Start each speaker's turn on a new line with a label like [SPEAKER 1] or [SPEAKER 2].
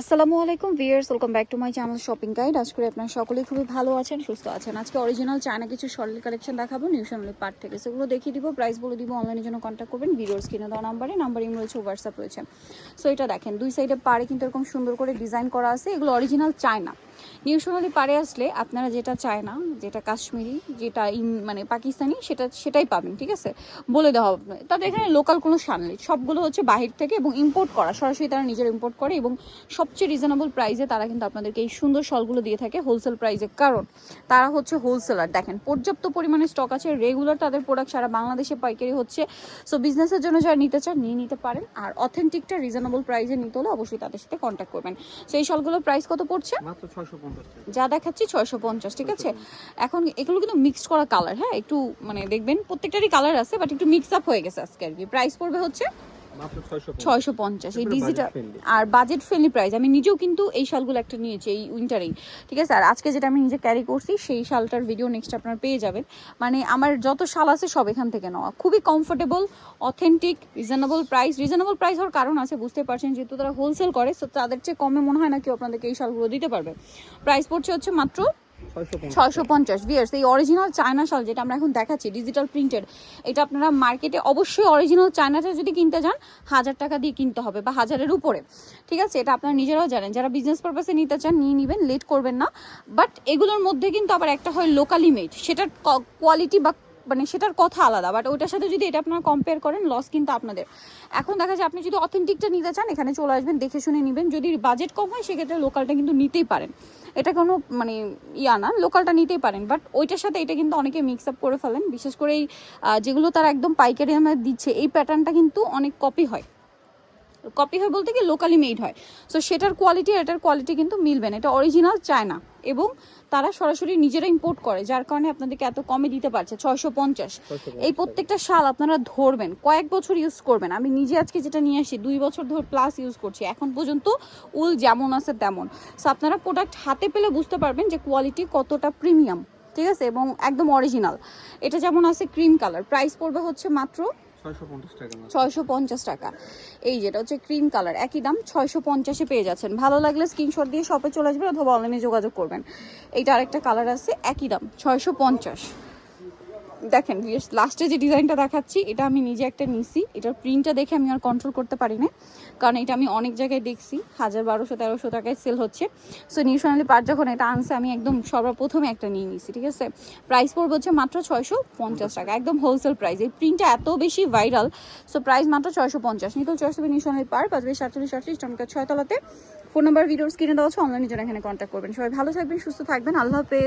[SPEAKER 1] আসসালামু আলাইকুম viewers welcome back to my channel shopping guide. আজ করে আপনারা সকলেই খুবই ভালো আছেন, সুস্থ আছেন। আজকে অরিজিনাল চায়না কিছু শর্টের কালেকশন দেখাবো নিউশনালি পার্ট থেকে। সেগুলো দেখিয়ে দিব প্রাইস বলে দিব অনলাইনের জন্য কন্ট্যাক্ট করবেন। ভিডিওর কিনে দেওয়া নাম্বারে নাম্বারিং রয়েছে হোয়াটসঅ্যাপ রয়েছে। সো এটা দেখেন, দুই সাইডে পাড়ে কিন্তু এরকম সুন্দর করে ডিজাইন করা আছে। এগুলো অরিজিনাল চায়না। নিউ সোনালি পাড়ে আসলে আপনারা যেটা চায় না যেটা কাশ্মীরি যেটা ইন মানে পাকিস্তানি সেটা সেটাই পাবেন ঠিক আছে? বলে দেওয়া হবে। তাদের এখানে লোকাল কোনো নেই। সবগুলো হচ্ছে বাহির থেকে এবং ইম্পোর্ট করা। সরাসরি তারা নিজের ইম্পোর্ট করে এবং সবচেয়ে রিজনেবল প্রাইসে তারা কিন্তু আপনাদেরকে এই সুন্দর শলগুলো দিয়ে থাকে হোলসেল প্রাইসে কারণ। তারা হচ্ছে হোলসেলার দেখেন পর্যাপ্ত পরিমাণে স্টক আছে। রেগুলার তাদের প্রোডাক্ট সারা বাংলাদেশে পাইকারি হচ্ছে। সো বিজনেসের জন্য যারা নিতে চান নিয়ে নিতে পারেন। আর অথেন্টিকটা রিজনেবল প্রাইসে নিতে হলে অবশ্যই তাদের সাথে কন্ট্যাক্ট করবেন। সেই শলগুলোর প্রাইস কত পড়ছে?
[SPEAKER 2] মাত্র টাকা
[SPEAKER 1] যা দেখাচ্ছি ছয়শো পঞ্চাশ, ঠিক আছে? এখন এগুলো কিন্তু মিক্সড করা কালার হ্যাঁ? একটু মানে দেখবেন প্রত্যেকটারই কালার আছে বাট একটু মিক্স আপ হয়ে গেছে আজকে আর কি। প্রাইস পড়বে হচ্ছে
[SPEAKER 2] ছয়শো
[SPEAKER 1] পঞ্চাশ। এই ডিজিটাল আর বাজেট ফ্রেন্ডলি প্রাইস আমি নিজেও কিন্তু এই শালগুলো একটা নিয়েছি এই উইন্টারেই ঠিক আছে? আর আজকে যেটা আমি নিজে ক্যারি করছি সেই শালটার ভিডিও নেক্সট আপনারা পেয়ে যাবেন। মানে আমার যত শাল আছে সব এখান থেকে নেওয়া। খুবই comfortable authentic reasonable price reasonable price হওয়ার কারণ আছে বুঝতে পারছেন যেহেতু তারা হোলসেল করে so তাদের চেয়ে কমে মনে হয় না কেউ আপনাদেরকে এই শালগুলো দিতে পারবে। প্রাইস পড়ছে হচ্ছে মাত্র
[SPEAKER 2] ছয়শো পঞ্চাশ।
[SPEAKER 1] বিয়ার্স এই অরিজিনাল চায়না শাল যেটা আমরা এখন দেখাচ্ছি ডিজিটাল প্রিন্টেড এটা আপনারা মার্কেটে অবশ্যই অরিজিনাল চায়নাটা যদি কিনতে যান, হাজার টাকা দিয়ে কিনতে হবে বা হাজারের উপরে। ঠিক আছে? এটা আপনারা নিজেরাও জানেন। যারা বিজনেস পারপাসে নিতে চান, নিয়ে নেবেন লেট করবেন না। বাট এগুলোর মধ্যে কিন্তু আবার একটা হয় লোকালি মেড সেটার কোয়ালিটি বা মানে সেটার কথা আলাদা বাট ওইটার সাথে যদি এটা আপনারা কম্পেয়ার করেন লস কিন্তু আপনাদের। এখন দেখা যায় আপনি যদি অথেন্টিকটা নিতে চান, এখানে চলে আসবেন, দেখে শুনে নেবেন। যদি বাজেট কম হয়, সেক্ষেত্রে লোকালটা কিন্তু নিতেই পারেন। এটা কোনো মানে ইয়া না লোকালটা নিতেই পারেন। বাট ওইটার সাথে এটা কিন্তু অনেকে মিক্স আপ করে ফেলেন। বিশেষ করে এই যেগুলো তারা একদম পাইকারি আমরা দিচ্ছে, এই প্যাটার্নটা কিন্তু অনেক কপি হয়। কপি হয় বলতে কি লোকালি মেড হয়। সো সেটার কোয়ালিটি আর এটার কোয়ালিটি কিন্তু মিলবে না। এটা অরিজিনাল চায়না এবং তারা সরাসরি নিজেরা ইম্পোর্ট করে যার কারণে আপনাদেরকে এত কমে দিতে পারছে ছয়শো পঞ্চাশ। এই প্রত্যেকটা শাল আপনারা ধরবেন কয়েক বছর ইউজ করবেন। আমি নিজে আজকে যেটা নিয়ে আসি দুই বছর ধর প্লাস ইউজ করছি। এখন পর্যন্ত উল যেমন আছে তেমন। সো আপনারা প্রোডাক্ট হাতে পেলে বুঝতে পারবেন যে কোয়ালিটি কতটা প্রিমিয়াম ঠিক আছে? এবং একদম অরিজিনাল এটা যেমন আছে ক্রিম কালার প্রাইস পড়বে হচ্ছে
[SPEAKER 2] মাত্র
[SPEAKER 1] ছয়শো পঞ্চাশ টাকা এই যেটা হচ্ছে ক্রিম কালার একই দাম ছয়শো পঞ্চাশে পেয়ে যাচ্ছেন। ভালো লাগলে স্ক্রিনশট দিয়ে শপে চলে আসবেন অথবা অনলাইনে যোগাযোগ করবেন। এইটা আরেকটা কালার আছে, একই দাম, ছয়শো পঞ্চাশ। দেখেন লাস্টে যে ডিজাইনটা দেখাচ্ছি, এটা আমি নিজে একটা নিছি। এটার প্রিন্টটা দেখে আমি আর কন্ট্রোল করতে পারি না, কারণ এটা আমি অনেক জায়গায় দেখছি, হাজার বারোশো, তেরোশো টাকায় সেল হচ্ছে। সো নিউ সোনালি পার যখন এটা আনছে, আমি একদম সর্বপ্রথমে একটা নিয়ে নিছি, ঠিক আছে? প্রাইস পড়বে হচ্ছে মাত্র ছয়শো পঞ্চাশ টাকা, একদম হোলসেল প্রাইস এই প্রিন্টটা এত বেশি ভাইরাল সো প্রাইস মাত্র ছয়শো পঞ্চাশ। নিতল চয়েস হবে নিউ সোনালি পার পাঁচ বেশ সাতচল্লিশ আটচল্লিশ টনকা ছয়তলাতে। ফোন নাম্বার ভিডিওস কিনে দেওয়া আছে অনলাইনে জন্য এখানে কন্ট্যাক্ট করবেন। সবাই ভালো থাকবেন, সুস্থ থাকবেন, আল্লাহ হাফেজ।